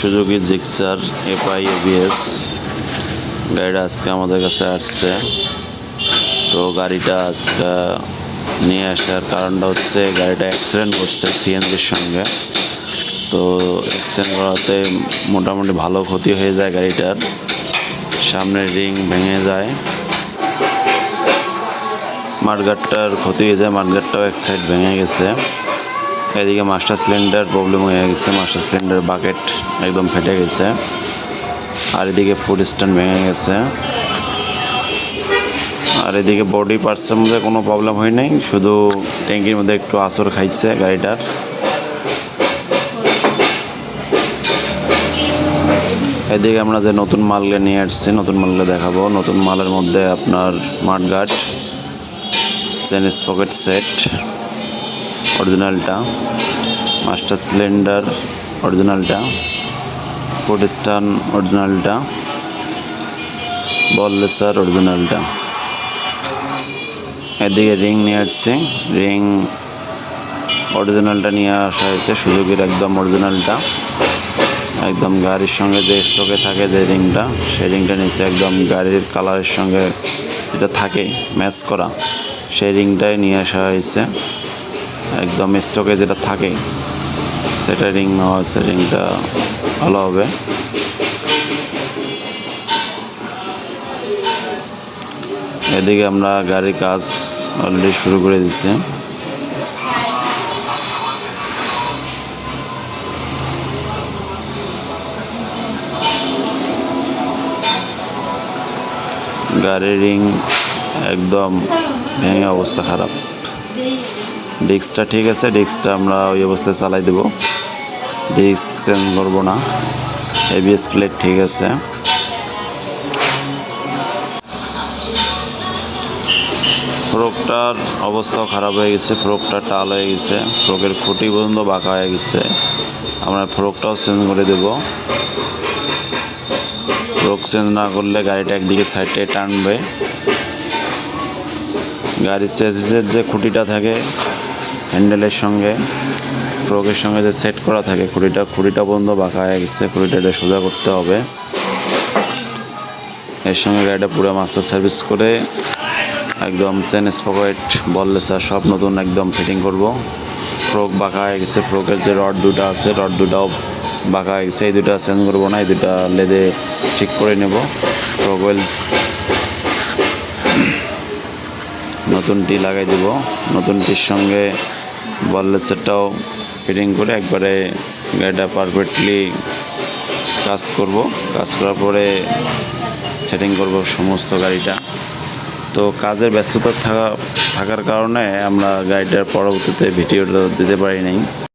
সুযোগী Gixxer, FI, ABS গাড়িটা আজকে আমাদের কাছে আসছে। তো গাড়িটা আজকে নিয়ে আসার কারণটা হচ্ছে গাড়িটা অ্যাক্সিডেন্ট করছে সিএনজির সঙ্গে। তো অ্যাক্সিডেন্ট করাতে মোটামুটি ভালো ক্ষতি হয়ে যায় গাড়িটার। সামনের রিং ভেঙে যায়। মাঠগাটটার ক্ষতি হয়ে যায় মাঠগাটটাও এক সাইড ভেঙে গেছে। এদিকে মাস্টার সিলিন্ডার প্রবলেম হয়ে গেছে মাস্টার সিলিন্ডার বাকেট একদম ফেটে গেছে। আর এদিকে ফুড স্ট্যান্ড ভেঙে গেছে। আর এদিকে বডি পার্টসের মধ্যে কোনো প্রবলেম হয় নাই, শুধু ট্যাঙ্কির মধ্যে একটু আসর খাইছে গাড়িটার। এদিকে আমরা যে নতুন মালগুলো নিয়ে আসছি, নতুন মালগুলো দেখাবো। নতুন মালের মধ্যে আপনার মাঠগাট চেনিস পকেট সেট অরিজিনালটা, মাস্টার সিলিন্ডার অরিজিনালটা ফুড স্টান অরিজিনালটা, বল লেসার অরিজিনালটা। এদিকে রিং নিয়ে আসছি। রিং অরিজিনালটা নিয়ে আসা হয়েছে সুযোগের একদম অরিজিনালটা। একদম গাড়ির সঙ্গে যে স্টকে থাকে যে রিংটা, সেই রিংটা নিচে একদম গাড়ির কালারের সঙ্গে যেটা থাকে ম্যাচ করা, সেই রিংটাই নিয়ে আসা হয়েছে। একদম স্টকে যেটা থাকে, সেটা রিং নেওয়া হয়েছে রিংটা ভালো হবে। এদিকে আমরা গাড়ির কাজ অলরেডি শুরু করে দিছি গাড়ির রিং একদম ভেঙে অবস্থা খারাপ। ডিস্কটা ঠিক আছে, ডিস্কটা আমরা ওই অবস্থায় চালাই দেবো। ডিস্ক চেঞ্জ করব না এবিএস প্লেট ঠিক আছে। ফ্রকটার অবস্থাও খারাপ হয়ে গেছে ফ্রকটা টাল হয়ে গেছে ফ্রকের খুঁটি পর্যন্ত বাঁকা হয়ে গেছে। আমরা ফ্রকটাও চেঞ্জ করে দেব। ফ্রক চেঞ্জ না করলে গাড়িটা একদিকে সাইডে টানবে। গাড়ির চেসিসের যে খুঁটিটা থাকে হ্যান্ডেলের সঙ্গে, ফ্রকের সঙ্গে যে সেট করা থাকে, খুঁড়িটা খুঁড়িটা পর্যন্ত বাঁকা হয়ে গেছে, খুঁড়িটা এটা সোজা করতে হবে। এর সঙ্গে গাড়িটা পুরো মাস্টার সার্ভিস করে একদম চেন স্পকেট বললেসা সব নতুন একদম ফিটিং করব। ফ্রক বাঁকা হয়ে গেছে, ফ্রকের যে রড দুটো আছে রড দুটাও বাঁকা হয়ে গেছে, এই দুটা চেঞ্জ করব না, এই দুটা লেদে ঠিক করে নেব। ফ্রক ওয়েলস নতুন টি লাগাই দেব। নতুনটির সঙ্গে বললেসেরটাও ফিটিং করে একবারে গাড়িটা পারফেক্টলি কাজ করব। কাজ করার পরে সেটিং করব সমস্ত গাড়িটা। তো কাজের ব্যস্ততা থাকা থাকার কারণে আমরা গাড়িটার পরবর্তীতে ভিডিওটা দিতে পারি নাই।